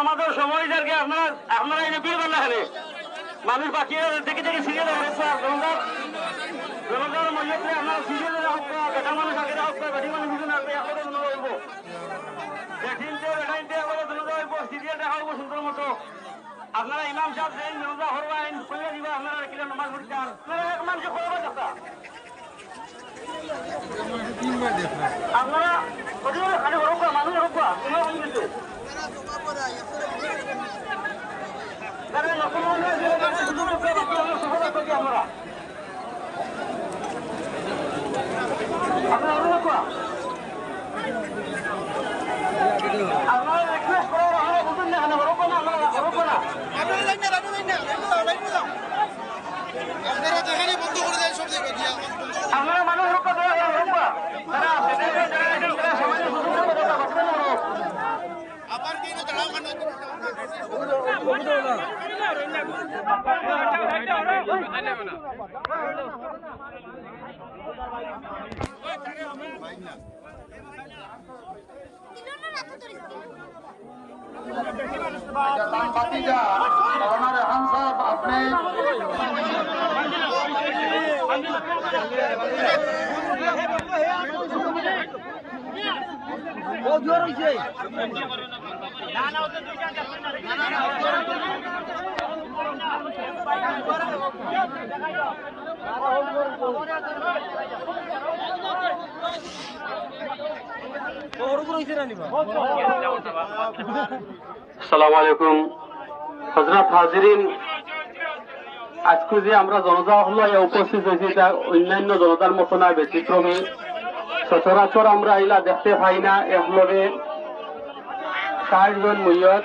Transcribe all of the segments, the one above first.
নামাজের সময় যাকে আপনারা আপনারা এই বীর বাংলা হারে মানুষ বাকি দেখে দেখে সিরিয়াল রমজান রমজান মহিলাতে আপনারা সিরিয়াল বেটা মানুষ আগে রাখতে বেটি মানুষ দুজন আসবে হইব। সিরিয়াল দেখা মতো। আপনারা ইমাম সাহেব আপনারা মানুষ হরবা তোমার আপনারা যেখানে বন্ধ করে দেন সব জায়গায় দিয়া বন্ধ করে আমরা মানুষ হরবা দেওয়া হরবা তারা সেটাকে জেনারেশন তারা সমাজে সুযোগ করে দেওয়া বাঁচবে না আবার কি না দাঁড়াও কেন ভাতিজা মৌলানা রেহান সাহেব আপনি আসসালামু আলাইকুম। হজরত হাজিরিন, আজকে যে আমরা জনতা হলো উপস্থিত হয়েছি, এটা অন্যান্য জনতার মতো না, ব্যতিক্রমী। সচরাচর আমরা আইলা দেখতে পাই না, একলগে ষাট জন মুইয়ত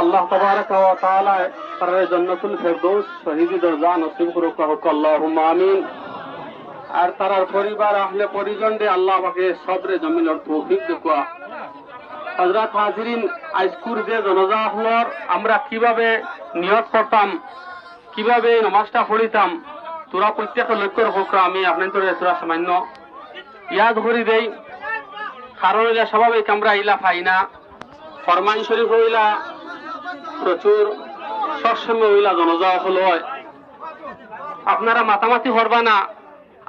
আল্লাহ তবারক ওয়া তাআলা তার জন্নতুল ফেরদৌস শহীদি দরজা নসিব করুক আমিন। আর তার পরিবার, আহলে পরিজন দে আল্লাহ পাকে সবরে জমিনের তৌফিক দেখুয়া হজরত হাজিরিন আইসকুর যে জনজা হলর আমরা কীভাবে নিয়ত করতাম, কীভাবে নমাজটা পড়িতাম, তোরা প্রত্যেকে লক্ষ্য রাখো আমি আপনার তোরা সামান্য ইয়াদ করি দেই। কারণ এটা স্বাভাবিক, আমরা ইলা পাই না। ফরমান শরীফ হইলা প্রচুর, সবসময় হইলা জনজা হল আপনারা মাতামাতি করবা না।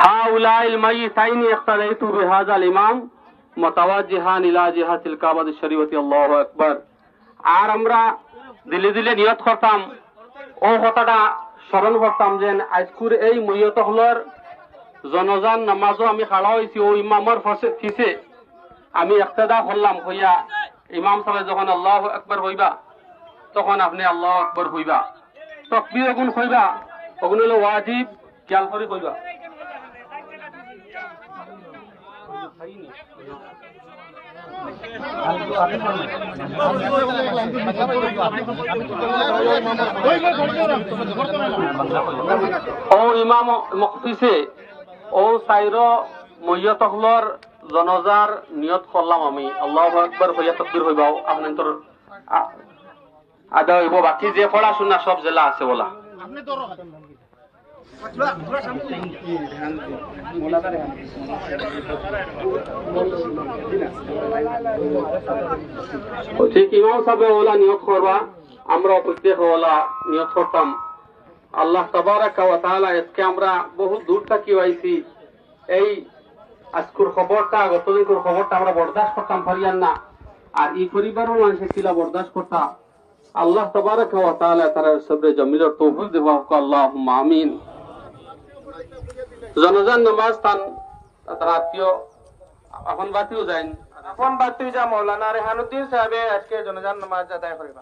هؤلاء الميتين اقتديت بهذا الإمام متوجها إلى جهة الكعبة الشريفة الله أكبر আর আমরা দিলে দিলে নিয়ত করতাম ও কথাটা স্মরণ করতাম যে আজকুর এই মৈয়ত হলর জনজান নামাজও আমি খাড়া হয়েছি ও ইমামর ফিসে আমি একতেদা করলাম হইয়া ইমাম সাহেব যখন আল্লাহ একবার হইবা তখন আপনি আল্লাহ আকবর হইবা তকবির গুণ হইবা ওগুলো হলো ওয়াজিব খেয়াল করে কইবা। ও ইমাম মকফিসে ও সাইর মৈয়ত জনজার নিয়ত করলাম আমি। আল্লাহ একবার হইয়া তকবির হইবাও। আপনার আদা হইব, বাকি যে পড়াশোনা সব জেলা আছে বলা। ঠিক, ইমাম সাহেব ওলা নিয়োগ করবা। আমরা প্রত্যেক ওলা নিয়োগ করতাম। আল্লাহ তবারাকা আজকে আমরা বহু দূর থাকি আইছি। এই আজকুর খবরটা, গতদিনকুর খবরটা আমরা বরদাস্ত করতাম, পারিয়ান না। আর এই পরিবারও মানুষের ছিল বরদাস্ত করতাম আল্লাহ তবারাকা তারা সবরে জমিলের তৌফিক দেওয়া হোক, আল্লাহুম্মা আমিন। জনজান নামাজ তান তার আত্মীয় এখন বাতিও যায় আপন বাতিও যা মৌলানা রেহানুদ্দিন সাহেবে আজকে জনজান নামাজ আদায় করিবা।